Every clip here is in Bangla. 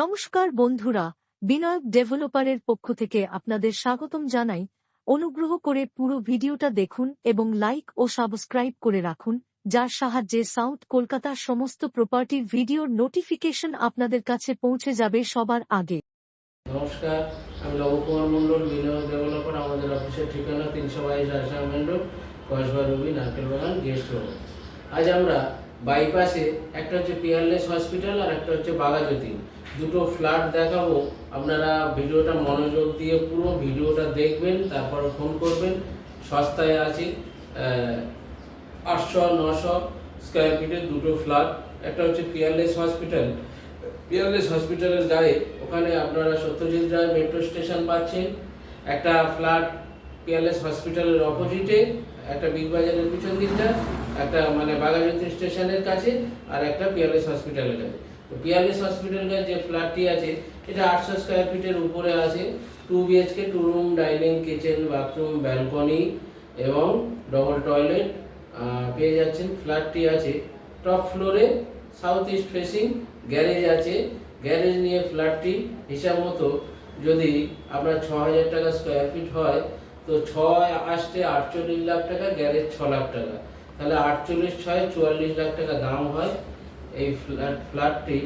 নমস্কার বন্ধুরা বিনায়ক ডেভেলপারের পক্ষ থেকে আপনাদের স্বাগতম জানাই। অনুগ্রহ করে পুরো ভিডিওটা দেখুন এবং লাইক ও সাবস্ক্রাইব করে রাখুন, যার সাহায্যে সাউথ কলকাতার সমস্ত প্রপার্টির ভিডিওর নোটিফিকেশন আপনাদের কাছে পৌঁছে যাবে সবার আগে। নমস্কার, আমি লবকুমার মণ্ডল বিনিয়োগ ডেভেলপার, আমাদের অফিসের ঠিকানা তিনশো বাইশ Assam main road, Kasba Ruby, Narkel Bagan, guest road আজ আমরা বাইপাসে একটা হচ্ছে পিয়ারলেস হসপিটাল আর একটা হচ্ছে বাগাজ্যোতি দুটো ফ্ল্যাট দেখাবো। আপনারা ভিডিওটা মনোযোগ দিয়ে পুরো ভিডিওটা দেখবেন, তারপর ফোন করবেন। সস্তায় আছে আটশো নশো স্কোয়ার ফিটের দুটো ফ্ল্যাট একটা হচ্ছে পিয়ারলেস হসপিটাল পিয়ারলেস হসপিটালের গায়ে ওখানে আপনারা সত্যজিৎ রায় মেট্রো স্টেশন পাচ্ছেন। একটা ফ্ল্যাট পিয়ারলেস হসপিটালের অপোজিটে একটা বিগ বাজারের পিছন দিকটা, একটা মানে বাগাজ্যোতি স্টেশনের কাছে, আর একটা পিয়ারলেস হসপিটালের কাছে। পিয়ারলেস হসপিটালের যে ফ্ল্যাটটি আছে, এটা আটশো স্কোয়ার ফিটের উপরে আছে। Two BHK two room dining kitchen bathroom balcony এবং ডবল টয়লেট পেয়ে যাচ্ছেন। ফ্ল্যাটটি আছে টপ ফ্লোরে সাউথ ইস্ট ফেসিং গ্যারেজ আছে। গ্যারেজ নিয়ে ফ্ল্যাটটি হিসাব মতো যদি আপনার ছ হাজার টাকা স্কোয়ার ফিট হয়, তো ছয় আসতে আটচল্লিশ লাখ টাকা গ্যারেজ ছ লাখ টাকা। তাহলে আটচল্লিশ, ছয়, চুয়াল্লিশ লাখ টাকা দাম হয়। এই ফ্ল্যাট ফ্ল্যাটটি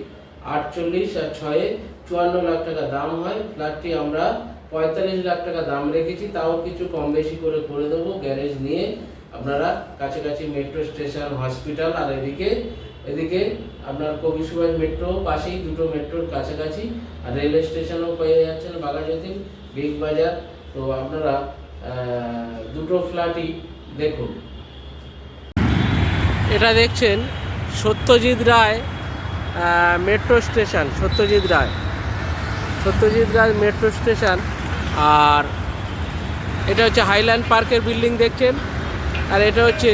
আটচল্লিশ আর ছয়ে চুয়ান্ন লাখ টাকা দাম হয়। ফ্ল্যাটটি আমরা পঁয়তাল্লিশ লাখ টাকা দাম রেখেছি, তাও কিছু কম বেশি করে করে দেবো। গ্যারেজ নিয়ে আপনারা কাছাকাছি মেট্রো স্টেশন হসপিটাল আর এদিকে এদিকে আপনার কবি সুভাষ মেট্রো পাশেই দুটো মেট্রোর কাছাকাছি। আর রেলওয়ে স্টেশনও পেয়ে যাচ্ছেন বাঘাযতীন, বিগ বাজার। তো আপনারা দুটো ফ্ল্যাটই দেখুন। এটা দেখছেন Satyajit Ray metro station, Satyajit Ray. Satyajit Ray metro station, আর এটা হচ্ছে হাইল্যান্ড পার্কের বিল্ডিং দেখছেন, আর এটা হচ্ছে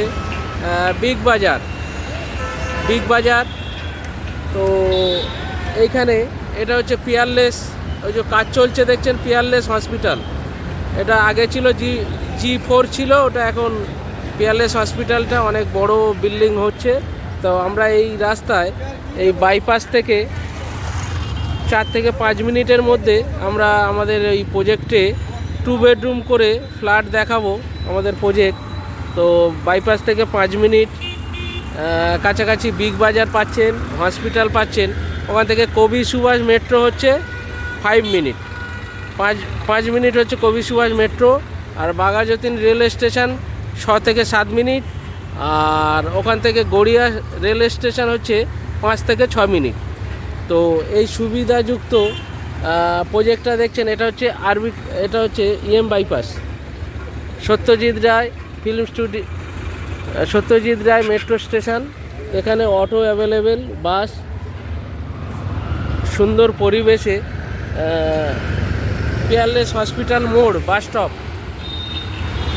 বিগ বাজার। বিগ বাজার, তো এইখানে এটা হচ্ছে পিয়ারলেস, ওই যে কাজ চলছে দেখছেন, পিয়ারলেস হসপিটাল। এটা আগে ছিল জি জি ফোর ছিল, ওটা এখন পিয়ারলেস হসপিটালটা অনেক বড় বিল্ডিং হচ্ছে। তো আমরা এই রাস্তায় এই বাইপাস থেকে চার থেকে পাঁচ মিনিটের মধ্যে আমরা আমাদের এই প্রজেক্টে টু বেডরুম করে ফ্ল্যাট দেখাবো আমাদের প্রজেক্ট তো বাইপাস থেকে পাঁচ মিনিট কাছাকাছি বিগ বাজার পাচ্ছেন হসপিটাল পাচ্ছেন। ওখান থেকে কবি সুভাষ মেট্রো হচ্ছে ফাইভ মিনিট। পাঁচ পাঁচ মিনিট হচ্ছে কবি সুভাষ মেট্রো আর বাঘাযতীন রেল স্টেশন ছ থেকে সাত মিনিট। আর ওখান থেকে গড়িয়া রেল স্টেশন হচ্ছে পাঁচ থেকে ছ মিনিট। তো এই সুবিধাযুক্ত প্রজেক্টটা দেখছেন, এটা হচ্ছে আরবি, এটা হচ্ছে E M bypass Satyajit Ray film studio Satyajit Ray metro station এখানে অটো অ্যাভেলেবেল বাস সুন্দর পরিবেশে পিয়ারলেস হসপিটাল মোড় bus stop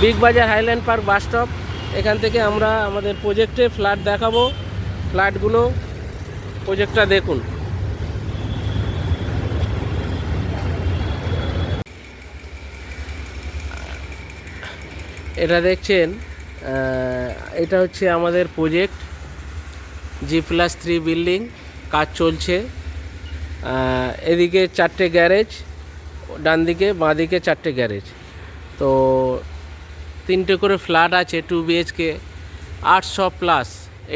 Big Bazaar Highland Park bus stop এখান থেকে আমরা আমাদের প্রজেক্টে ফ্ল্যাট দেখাবো। ফ্ল্যাটগুলো প্রজেক্টটা দেখুন। এটা দেখছেন এটা হচ্ছে আমাদের project G plus three building কাজ চলছে। এদিকে চারটে গ্যারেজ ডান দিকে বাঁ দিকে চারটে গ্যারেজ তো তিনটে করে ফ্ল্যাট আছে টু বিএইচকে আটশো plus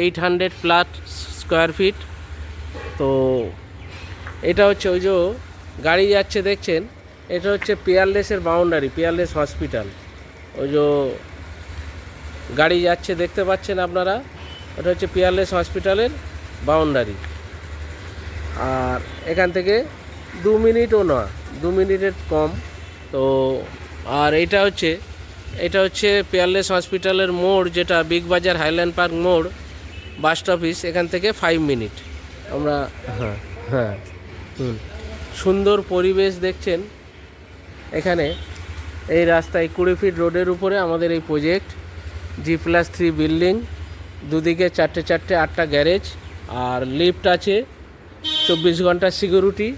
eight hundred flat square feet তো এটা হচ্ছে ওই যে গাড়ি যাচ্ছে দেখছেন, এটা হচ্ছে পিয়ারলেসের বাউন্ডারি পিয়ারলেস হসপিটাল ওই যে গাড়ি যাচ্ছে দেখতে পাচ্ছেন আপনারা ওটা হচ্ছে পিয়ারলেস হসপিটালের বাউন্ডারি আর এখান থেকে দু মিনিটও না, দু মিনিটের কম। তো আর এটা হচ্ছে এটা হচ্ছে পিয়ারলেস হসপিটালের মোড় যেটা বিগ বাজার হাইল্যান্ড পার্ক মোড় বাস অফিস এখান থেকে ফাইভ মিনিট আমরা হ্যাঁ হ্যাঁ। হুম। সুন্দর পরিবেশ দেখছেন। এখানে এই রাস্তায় কুড়ি ফিট রোডের উপরে আমাদের এই project G plus three building দুদিকে চারটে চারটে আটটা গ্যারেজ আর লিফট আছে চব্বিশ ঘণ্টা সিকিউরিটি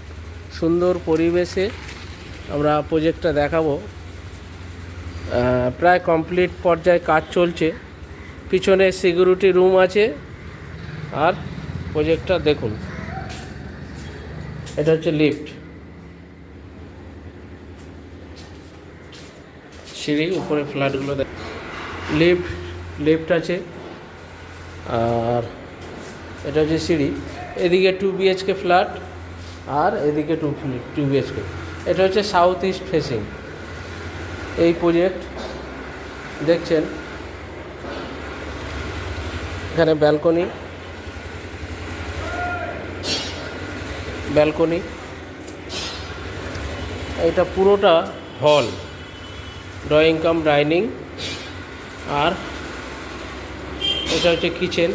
সুন্দর পরিবেশে আমরা প্রজেক্টটা দেখাবো। প্রায় কমপ্লিট পর্যায়ে কাজ চলছে। পিছনে সিকিউরিটি রুম আছে। আর প্রজেক্টটা দেখুন। এটা হচ্ছে লিফট সিঁড়ি, উপরে ফ্ল্যাটগুলো লিফট লিফট আছে। আর এটা হচ্ছে সিঁড়ি। এদিকে টু বিএইচকে ফ্ল্যাট আর এদিকে টু টু বিএইচকে এটা হচ্ছে সাউথ ইস্ট ফেসিং এই প্রজেক্ট দেখছেন। এখানে ব্যালকনি ব্যালকনি এটা পুরোটা হল ড্রয়িং কাম ডাইনিং আর এটা হচ্ছে কিচেন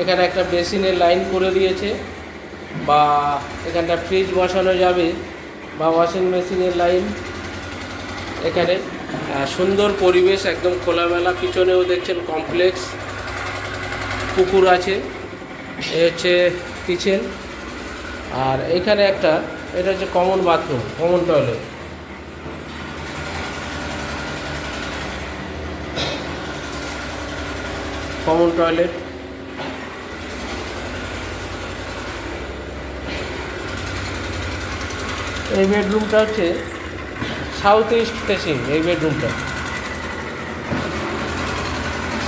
এখানে একটা বেসিনের লাইন করে দিয়েছে। বা এখানটা ফ্রিজ বসানো যাবে বা ওয়াশিং মেশিনের লাইন এখানে। সুন্দর পরিবেশ, একদম খোলামেলা। পিছনেও দেখছেন কমপ্লেক্স পুকুর আছে। এ হচ্ছে কিচেন আর এখানে একটা, এটা হচ্ছে common bathroom common toilet common toilet এই বেডরুমটা হচ্ছে সাউথ ইস্ট ফেসিং এই বেডরুমটা।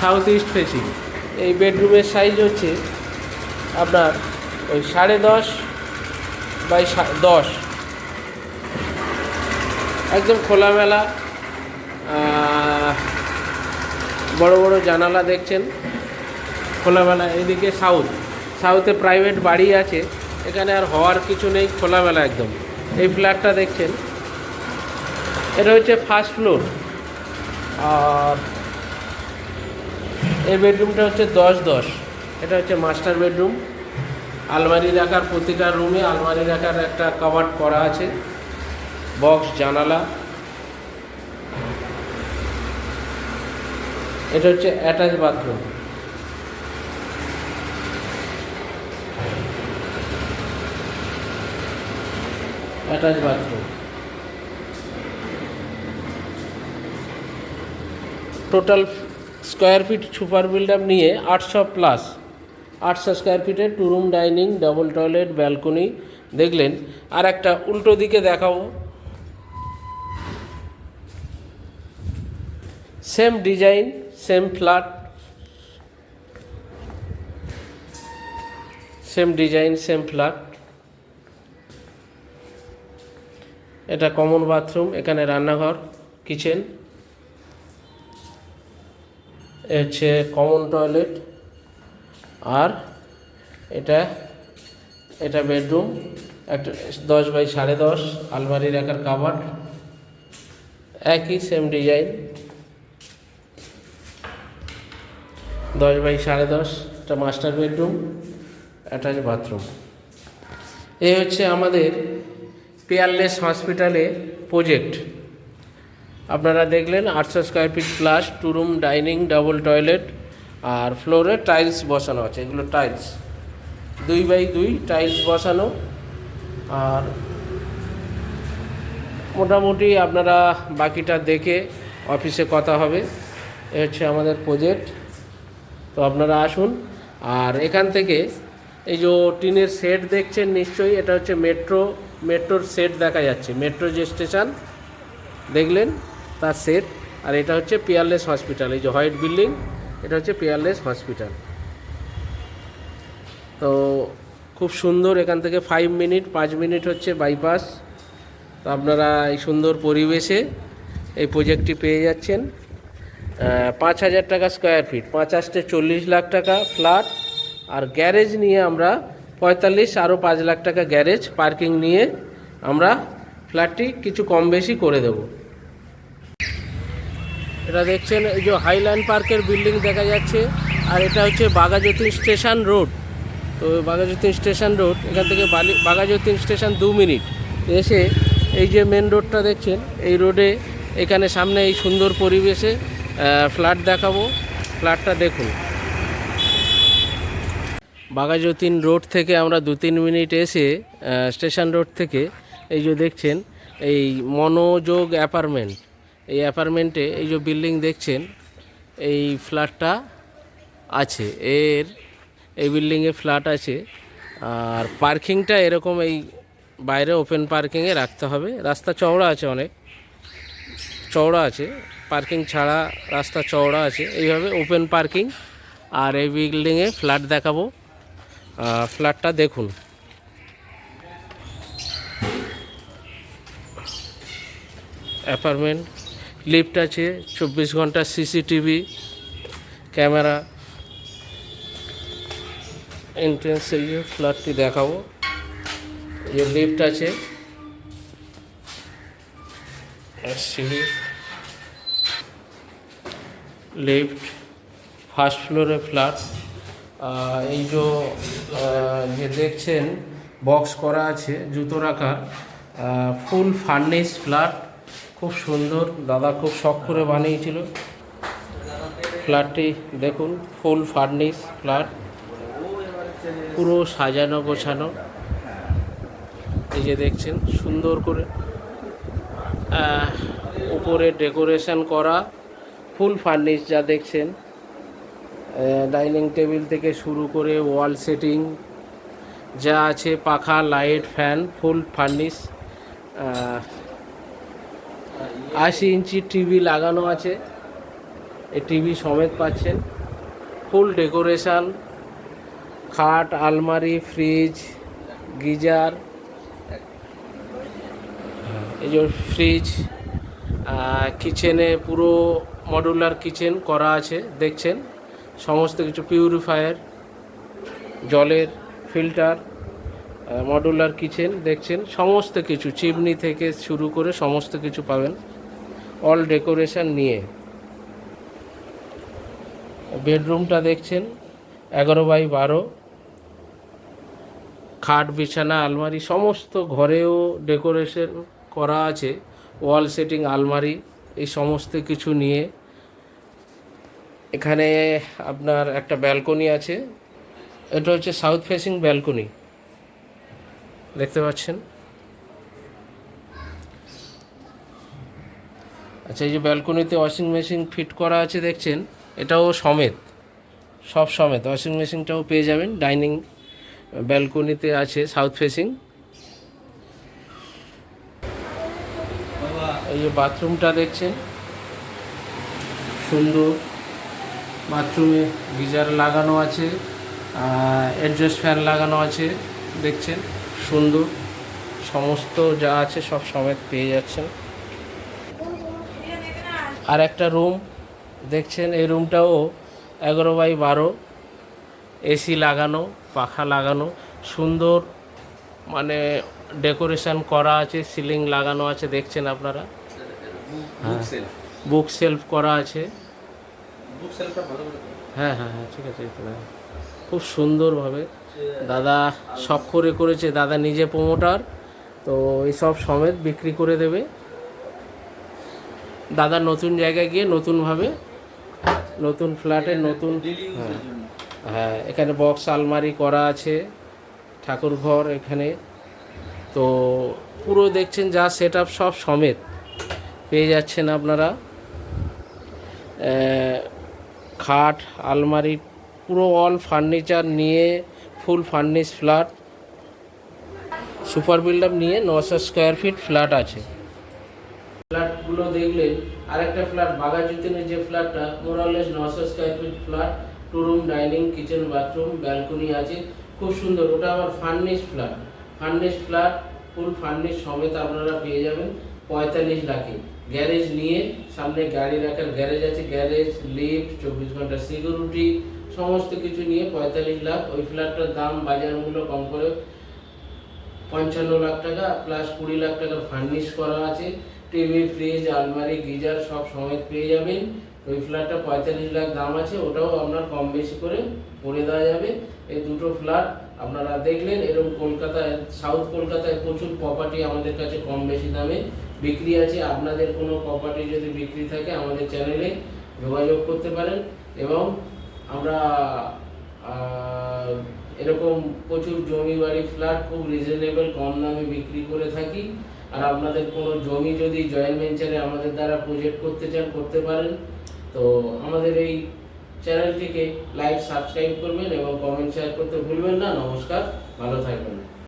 সাউথ ইস্ট ফেসিং এই বেডরুমের সাইজ হচ্ছে আপনার ওই সাড়ে দশ বাই দশ। একদম খোলামেলা বড় বড় জানালা দেখছেন। খোলামেলা, এদিকে সাউথ সাউথে প্রাইভেট বাড়ি আছে, এখানে আর হওয়ার কিছু নেই, খোলামেলা একদম। এই ফ্ল্যাটটা দেখছেন। এটা হচ্ছে ফার্স্ট ফ্লোর আর এই বেডরুমটা হচ্ছে দশ দশ। এটা হচ্ছে মাস্টার বেডরুম আলমারি রাখার প্রতিটা রুমে আলমারি রাখার একটা কভার করা আছে। বক্স জানালা। এটা হচ্ছে attach bathroom attach bathroom total square feet super builder নিয়ে আটশো প্লাস আটশো স্কোয়ার ফিটে two room dining double toilet balcony দেখলেন। আর একটা উল্টো দিকে দেখাবো। Same design same flat same design same flat এটা কমন বাথরুম এখানে রান্নাঘর কিচেন হচ্ছে কমন টয়লেট আর এটা এটা বেডরুম একটা দশ বাই সাড়ে দশ, আলমারি রাখার কাবার্ড একই সেম ডিজাইন দশ বাই সাড়ে দশ, এটা মাস্টার বেডরুম অ্যাটাচ বাথরুম এই হচ্ছে আমাদের পেয়ারলেস হসপিটালে প্রজেক্ট আপনারা দেখলেন আটশো square feet plus two room dining double toilet আর ফ্লোরে টাইলস বসানো আছে, এগুলো টাইলস দুই বাই দুই টাইলস বসানো, আর মোটামুটি আপনারা বাকিটা দেখে অফিসে কথা হবে। এ হচ্ছে আমাদের প্রজেক্ট তো আপনারা আসুন, আর এখান থেকে এই যে টিনের সেট দেখছেন নিশ্চয়ই, এটা হচ্ছে মেট্রো মেট্রোর সেট দেখা যাচ্ছে। মেট্রো যে স্টেশন, দেখলেন? তার সেট। আর এটা হচ্ছে পিয়ারলেস হসপিটাল এই যে হোয়াইট বিল্ডিং, এটা হচ্ছে পিয়ারলেস হসপিটাল তো খুব সুন্দর এখান থেকে ফাইভ মিনিট পাঁচ মিনিট হচ্ছে বাইপাস তো আপনারা এই সুন্দর পরিবেশে এই প্রজেক্টটি পেয়ে যাচ্ছেন। পাঁচ হাজার টাকা স্কোয়ার ফিট পাঁচ আসতে চল্লিশ লাখ টাকা ফ্ল্যাট আর গ্যারেজ নিয়ে আমরা পঁয়তাল্লিশ আরও পাঁচ লাখ টাকা গ্যারেজ পার্কিং নিয়ে আমরা ফ্ল্যাটটি কিছু কম বেশি করে দেব। এটা দেখছেন, এই যে হাইল্যান্ড পার্কের বিল্ডিং দেখা যাচ্ছে, আর এটা হচ্ছে বাঘাযতীন স্টেশন রোড। তো বাঘাযতীন স্টেশন রোড, এখান থেকে বালি, বাঘাযতীন স্টেশন দু মিনিট। এসে এই যে মেন রোডটা দেখছেন, এই রোডে এখানে সামনে এই সুন্দর পরিবেশে ফ্ল্যাট দেখাবো। ফ্ল্যাটটা দেখুন। বাঘাযতীন রোড থেকে আমরা দু তিন মিনিট এসে স্টেশন রোড থেকে এই যে দেখছেন, এই মনোযোগ অ্যাপার্টমেন্ট, এই অ্যাপার্টমেন্টে এই যে বিল্ডিং দেখছেন, এই ফ্ল্যাটটা আছে, এর, এই বিল্ডিংয়ে ফ্ল্যাট আছে, আর পার্কিংটা এরকম এই বাইরে ওপেন পার্কিংয়ে রাখতে হবে, রাস্তা চওড়া আছে অনেক, চওড়া আছে, পার্কিং ছাড়া রাস্তা চওড়া আছে, এইভাবে ওপেন পার্কিং, আর এই বিল্ডিংয়ে ফ্ল্যাট দেখাবো। ফ্ল্যাটটা দেখুন। অ্যাপার্টমেন্ট লিফট আছে, চব্বিশ ঘণ্টা সিসিটিভি ক্যামেরা এন্ট্রেন্স এই ফ্ল্যাটটি দেখাবো। যে লিফট আছে। সিঁড়ি। লিফট ফার্স্ট ফ্লোরে ফ্ল্যাট এই যে যে দেখছেন বক্স করা আছে, জুতো রাখার। ফুল ফার্নিশ ফ্ল্যাট খুব সুন্দর। দাদা খুব শখ করে বানিয়েছিল। ফ্ল্যাটটি দেখুন ফুল ফার্নিশ ফ্ল্যাট পুরো সাজানো, গোছানো। এই যে দেখছেন, সুন্দর করে উপরে ডেকোরেশন করা। ফুল ফার্নিশ যা দেখছেন। ডাইনিং টেবিল থেকে শুরু করে ওয়াল সেটিং যা আছে, পাখা লাইট ফ্যান ফুল ফার্নিশ আশি ইঞ্চি টিভি লাগানো আছে। এই টিভি সমেত পাচ্ছেন। ফুল ডেকোরেশন খাট, আলমারি ফ্রিজ গিজার, এই যে ফ্রিজ কিচেনে পুরো মডুলার কিচেন করা আছে, দেখছেন? সমস্ত কিছু পিউরিফায়ার জলের ফিল্টার মডুলার কিচেন দেখছেন, সমস্ত কিছু চিমনি থেকে শুরু করে সমস্ত কিছু পাবেন অল ডেকোরেশন নিয়ে। বেডরুমটা দেখছেন, এগারো বাই বারো, খাট, বিছানা, আলমারি, সমস্ত ঘরেও ডেকোরেশন করা আছে ওয়াল সেটিং আলমারি, এই সমস্ত কিছু নিয়ে। এখানে আপনার একটা ব্যালকনি আছে। এটা হচ্ছে সাউথ ফেসিং ব্যালকনি। দেখতে পাচ্ছেন? আচ্ছা এই যে ব্যালকনিতে ওয়াশিং মেশিন ফিট করা আছে দেখছেন, এটাও সমেত। সব সমেত। ওয়াশিং মেশিনটাও পেয়ে যাবেন। ডাইনিং ব্যালকনিতে আছে সাউথ ফেসিং। এই যে বাথরুমটা দেখছেন, সুন্দর। বাথরুমে গিজার লাগানো আছে অ্যাডজাস্ট ফ্যান লাগানো আছে দেখছেন? সুন্দর। সমস্ত যা আছে সব সমেত পেয়ে যাচ্ছেন। আর একটা রুম দেখছেন? এই রুমটাও এগারো বাই বারো এসি লাগানো পাখা লাগানো সুন্দর। মানে ডেকোরেশন করা আছে সিলিং লাগানো আছে দেখছেন আপনারা? বুক সেলফ করা আছে। হ্যাঁ হ্যাঁ হ্যাঁ ঠিক আছে। খুব সুন্দরভাবে দাদা শখ করে করেছে দাদা নিজে প্রমোটার তো এইসব সমেত বিক্রি করে দেবে। দাদা নতুন জায়গায় গিয়ে নতুনভাবে নতুন ফ্ল্যাটে নতুন হ্যাঁ হ্যাঁ এখানে বক্স আলমারি করা আছে ঠাকুর ঘর এখানে। তো পুরো দেখছেন যা সেট সব সমেত। পেয়ে যাচ্ছেন আপনারা। খাট, আলমারি, পুরো অল ফার্নিচার নিয়ে full furnish flat super builder নিয়ে নশো স্কোয়ার ফিট ফ্ল্যাট আছে। ফ্ল্যাটগুলো দেখলেন আরেকটা ফ্ল্যাট বাগাজুদ্দিনের যে ফ্ল্যাটটা মোরালেস নশো square feet flat two room dining kitchen bathroom balcony আছে। খুব সুন্দর, ওটা আবার furnish flat furnish flat full furnish সমেত আপনারা পেয়ে যাবেন, পঁয়তাল্লিশ লাখে। গ্যারেজ নিয়ে সামনে গাড়ি রাখার গ্যারেজ আছে, গ্যারেজ, লিফট, চব্বিশ ঘণ্টা সিকিউরিটি, সমস্ত কিছু নিয়ে পঁয়তাল্লিশ লাখ। ওই ফ্ল্যাটটার দাম বাজার মূল্য কম করে পঞ্চান্ন লাখ টাকা, প্লাস কুড়ি লাখ টাকা ফার্নিশ করা আছে। টিভি ফ্রিজ, আলমারি, গিজার সব সময় পেয়ে যাবেন। ওই ফ্ল্যাটটা পঁয়তাল্লিশ লাখ দাম আছে, ওটাও আপনার কম বেশি করে করে দেওয়া যাবে। এই দুটো ফ্ল্যাট আপনারা দেখলেন, এরকম কলকাতায় সাউথ কলকাতায় প্রচুর প্রপার্টি আমাদের কাছে কম বেশি দামে বিক্রি আছে। আপনাদের কোনো প্রপার্টি যদি বিক্রি থাকে, আমাদের চ্যানেলে যোগাযোগ করতে পারেন এবং আমরা এরকম প্রচুর জমি বাড়ি ফ্ল্যাট খুব রিজনেবল কম দামে বিক্রি করে থাকি। আর আপনাদের কোনো জমি যদি জয়েন্ট ভেঞ্চারে আমাদের দ্বারা প্রজেক্ট করতে চান, করতে পারেন। তো আমাদের এই চ্যানেলটিকে লাইক সাবস্ক্রাইব করবেন এবং কমেন্ট শেয়ার করতে ভুলবেন না। নমস্কার ভালো থাকবেন।